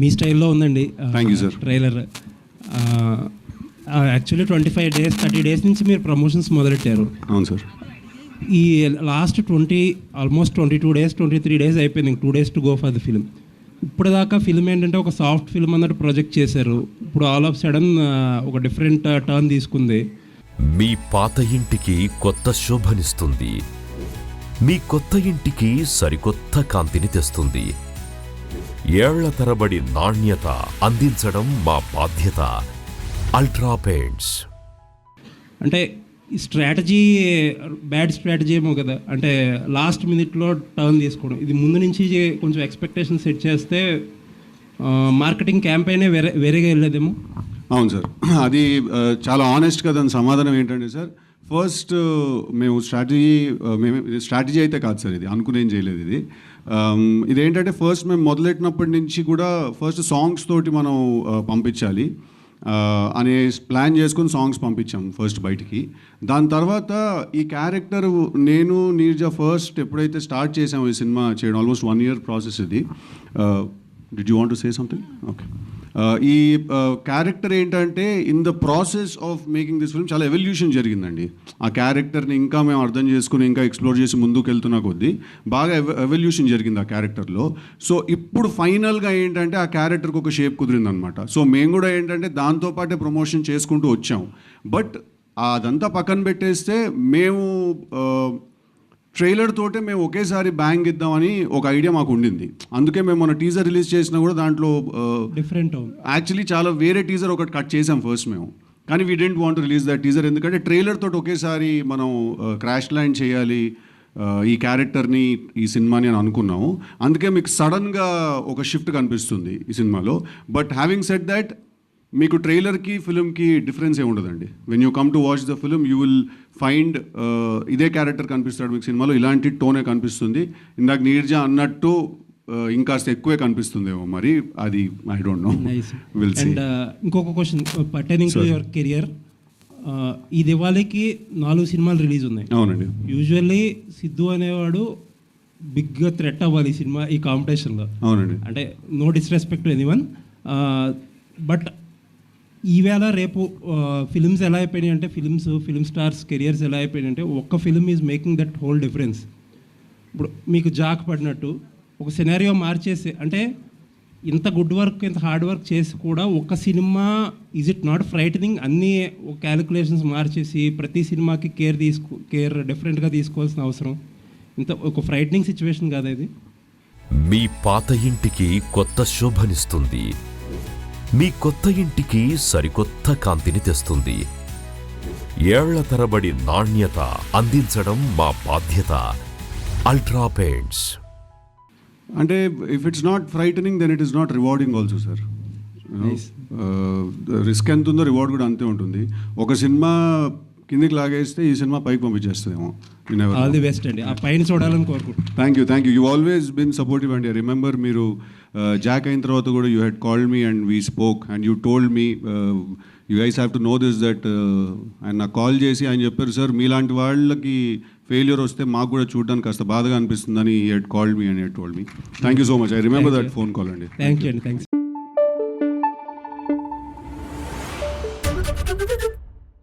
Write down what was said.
మీ స్టైల్లో ఉందండి. Thank you, sir. Trailer. Actually twenty five days thirty days నుంచి మీరు ప్రమోషన్స్ మొదలెట్టారు. అవును సార్ ఈ last twenty almost twenty two days twenty three days అయిపోయింది. Two days to go for the film. ఇప్పుడు దాకా ఫిల్మ్ ఏంటంటే ఒక సాఫ్ట్ ఫిల్మ్ అన్నట్టు ప్రొజెక్ట్ చేశారు. ఇప్పుడు ఆల్ ఆఫ్ సడన్ ఒక డిఫరెంట్ టర్న్ తీసుకుంది. మీ పాత ఇంటికి కొత్త శోభనిస్తుంది. మీ కొత్త ఇంటికి సరికొత్త కాంతిని తెస్తుంది. ఏళ్ళ తరబడి నాణ్యత అందించడం మా బాధ్యత. అల్ట్రా పెయింట్స్ అంటే ఈ స్ట్రాటజీ బ్యాడ్ స్ట్రాటజీ ఏమో కదా. అంటే లాస్ట్ మినిట్లో టర్న్ తీసుకోవడం. ఇది ముందు నుంచి కొంచెం ఎక్స్పెక్టేషన్ సెట్ చేస్తే మార్కెటింగ్ క్యాంపెయినే వేరే వేరేగా వెళ్ళేదేమో. అవును సార్. అది చాలా ఆనెస్ట్గా దాని సమాధానం ఏంటంటే సార్ ఫస్ట్ మేము స్ట్రాటజీ మేము ఇది స్ట్రాటజీ అయితే కాదు సార్ ఇది. అనుకునేం చేయలేదు ఇది. Um, ఇదేంటంటే ఫస్ట్ మేము మొదలెట్టినప్పటి నుంచి కూడా ఫస్ట్ సాంగ్స్ తోటి మనం uh, పంపించాలి. Uh, అనే ప్లాన్ చేసుకుని సాంగ్స్ పంపించాం ఫస్ట్ బయటికి. దాని తర్వాత ఈ క్యారెక్టర్ నేను నీర్జా ఫస్ట్ ఎప్పుడైతే స్టార్ట్ చేసాము ఈ సినిమా చేయడం ఆల్మోస్ట్ వన్ ఇయర్ ప్రాసెస్ ఇది. Did you want to say something okay ఈ క్యారెక్టర్ ఏంటంటే in the process of making this film చాలా ఎవల్యూషన్ జరిగిందండి. ఆ క్యారెక్టర్ని ఇంకా మేము అర్థం చేసుకుని ఇంకా ఎక్స్ప్లోర్ చేసి ముందుకు వెళ్తున్న కొద్దీ బాగా ఎవల్యూషన్ జరిగింది ఆ క్యారెక్టర్లో సో ఇప్పుడు ఫైనల్గా ఏంటంటే ఆ క్యారెక్టర్కి ఒక షేప్ కుదిరిందనమాట సో మేము కూడా ఏంటంటే దాంతోపాటే ప్రమోషన్ చేసుకుంటూ వచ్చాం. బట్ అదంతా పక్కన పెట్టేస్తే మేము ట్రైలర్ తోటే మేము ఒకేసారి బ్యాంగ్ ఇద్దామని ఒక ఐడియా మాకు ఉండింది. అందుకే మేము మన టీజర్ రిలీజ్ చేసినా కూడా దాంట్లో డిఫరెంట్ యాక్చువల్లీ చాలా వేరే టీజర్ ఒకటి కట్ చేసాం ఫస్ట్ మేము. కానీ we don't want release that teaser ఎందుకంటే ట్రైలర్ తోటి ఒకేసారి మనం క్రాష్ ల్యాండ్ చేయాలి ఈ క్యారెక్టర్ని ఈ సినిమాని అని అనుకున్నాము. అందుకే మీకు సడన్గా ఒక షిఫ్ట్ కనిపిస్తుంది ఈ సినిమాలో. బట్ హ్యావింగ్ సెట్ దట్ మీకు ట్రైలర్కి ఫిలింకి డిఫరెన్స్ ఏ ఉండదండి. When you come to watch the film you will find ఇదే క్యారెక్టర్ కనిపిస్తాడు మీకు సినిమాలో ఇలాంటి టోనే కనిపిస్తుంది. ఇందాక నీర్జా అన్నట్టు uh, ఇంకాస్త ఎక్కువే కనిపిస్తుందేమో మరి అది I don't know nice will and ఇంకొక question pertaining to your career ఈ దివాళీకి నాలుగు సినిమాలు రిలీజ్ ఉన్నాయి. అవునండి. యూజువల్లీ సిద్ధు అనేవాడు బిగ్గా థ్రెట్ అవ్వాలి ఈ సినిమా ఈ కాంపిటీషన్లో అవునండి. అంటే నో డిస్రెస్పెక్ట్ ఎనీవన్ బట్ ఈవేళ రేపు ఫిలిమ్స్ ఎలా అయిపోయినాయి అంటే ఫిలిమ్స్ ఫిలిం స్టార్స్ కెరియర్స్ ఎలా అయిపోయినాయి అంటే ఒక్క film is making that whole difference ఇప్పుడు మీకు జాక్ పడినట్టు ఒక సినారియో మార్చేసి అంటే ఇంత గుడ్ వర్క్ ఇంత హార్డ్ వర్క్ చేసి కూడా ఒక cinema is it not frightening అన్ని క్యాలిక్యులేషన్స్ మార్చేసి ప్రతి సినిమాకి కేర్ తీసుకు కేర్ డిఫరెంట్గా తీసుకోవాల్సిన అవసరం. ఇంత ఒక ఫ్రైటనింగ్ సిచ్యువేషన్ కదా ఇది. మీ పాత ఇంటికి కొత్త శోభనిస్తుంది. మీ కొత్త ఇంటికి సరికొత్త కాంతిని తెస్తుంది. ఏళ్ళ తరబడి నాణ్యత అందించడం మా బాధ్యత. Ultra Paints. అంటే if it's not frightening then it is not rewarding also sir. Risk ఎంత ఉందో రివార్డ్ కూడా అంతే ఉంటుంది. ఒక సినిమా కిందికి లాగేస్తే ఈ సినిమా పైకి పంపించేస్తుందేమో. ఆల్ ది బెస్ట్ అండి. ఆ పైన చూడాలని కోరుకుంటున్నాను thank you thank you you always been supportive అండి ఐ రిమెంబర్ మీరు జాక్ అయిన తర్వాత కూడా you had called me and we spoke and you told me you guys have to know this that ఆయన నాకు కాల్ చేసి ఆయన చెప్పారు సార్ మీలాంటి వాళ్ళకి ఫెయిల్యూర్ వస్తే మాకు కూడా చూడడానికి కాస్త బాధగా అనిపిస్తుందని he'd called me and he'd told me thank you so much I remember that phone call అండి థ్యాంక్ యూ అండి థ్యాంక్స్